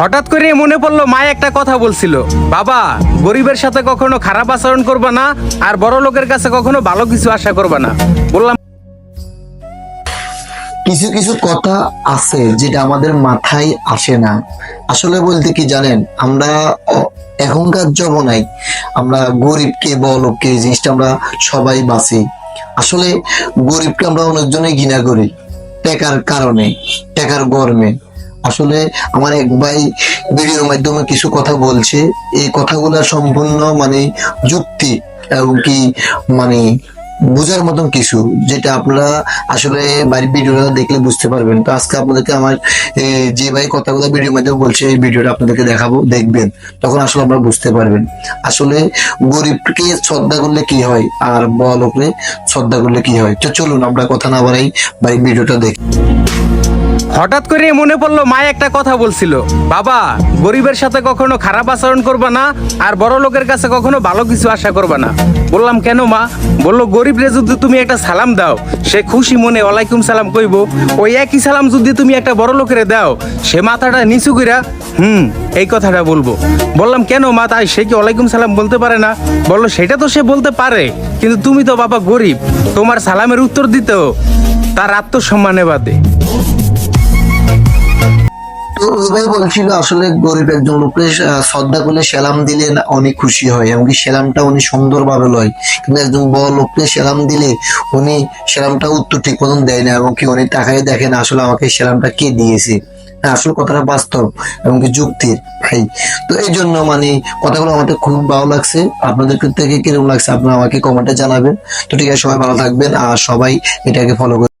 হঠাৎ করে মনে পড়ল, মা একটা কথা বলছিল। বাবা, গরিবের সাথে কখনো খারাপ আচরণ করবা না, আর বড় লোকের কাছে কখনো ভালো কিছু আশা করবা না। বললাম, কিছু কিছু কথা আছে যেটা আমাদের মাথায় আসে না। আসলে বলতে কি জানেন, আমরা এখনকার জমানায় আমরা গরিবকে বলকে জিনিসটা আমরা সবাই বাঁচি। আসলে গরিবকে আমরা অনেকজনে ঘৃণা করি, টাকার কারণে, টাকার গরমে। আসলে আমার এক ভাই ভিডিওর মাধ্যমে কিছু কথা বলছে। এই কথাগুলো সম্পূর্ণ মানে যুক্তি এবং কি মানে বোঝার মতন কিছু, যেটা আপনারা আসলে বাড়ির ভিডিওটা দেখলে বুঝতে পারবেন। তো আজকে আপনাদেরকে আমার যে ভাই কথাগুলো ভিডিওর মাধ্যমে বলছে, এই ভিডিওটা আপনাদেরকে দেখাবো, দেখবেন। তখন আসলে আপনারা বুঝতে পারবেন। আসলে গরিবকে শ্রদ্ধা করলে কি হয়, আর বড়লোকরে শ্রদ্ধা করলে কি হয়? তো চলুন, আমরা কথা না বাড়াই, ভাই ভিডিওটা দেখি। হঠাৎ করে মনে পড়ল মা একটা কথা বলছিল। বাবা, গরিবের সাথে কখনো খারাপ আচরণ করবা না, আর বড় লোকের কাছে কখনো ভালো কিছু আশা করবা না। বললাম, কেন মা? বলল গরিবরে যদি তুমি একটা সালাম দাও, সে খুশি মনে ওয়ালাইকুম সালাম কইব। ওই একই সালাম যদি তুমি একটা বড় লোকের দাও, সে মাথাটা নিচু কইরা, হুম, এই কথাটা বলব। বললাম, কেন মা, তাই সে কি ওয়ালাইকুম সালাম বলতে পারে না? বলল, সেটা তো সে বলতে পারে, কিন্তু তুমি তো বাবা গরিব, তোমার সালামের উত্তর দিতেও তার আত্মসম্মানে বাদে। ভাই বলছিল, আসলে গরিব একজন লোককে শ্রদ্ধা করলে সেলাম দিলে অনেক খুশি হয়, এমনকি সেলামটা উনি সুন্দরভাবে লয়। কিন্তু একজন বড় লোককে সেলাম দিলে উনি সেলামটা উত্তর ঠিক মতন দেয় না এবং কি উনি তাকায় দেখেন, আসলে আমাকে সেলামটা কে দিয়েছে? আসলে কথাটা বাস্তব এবং কি যুক্তির, ভাই। তো এই জন্য মানে কথাগুলো আমাদের খুব ভালো লাগছে। আপনাদের থেকে কীরকম লাগছে, আপনারা আমাকে কমেন্টে জানাবেন। তো ঠিক আছে, সবাই ভালো থাকবেন, আর সবাই এটাকে ফলো করে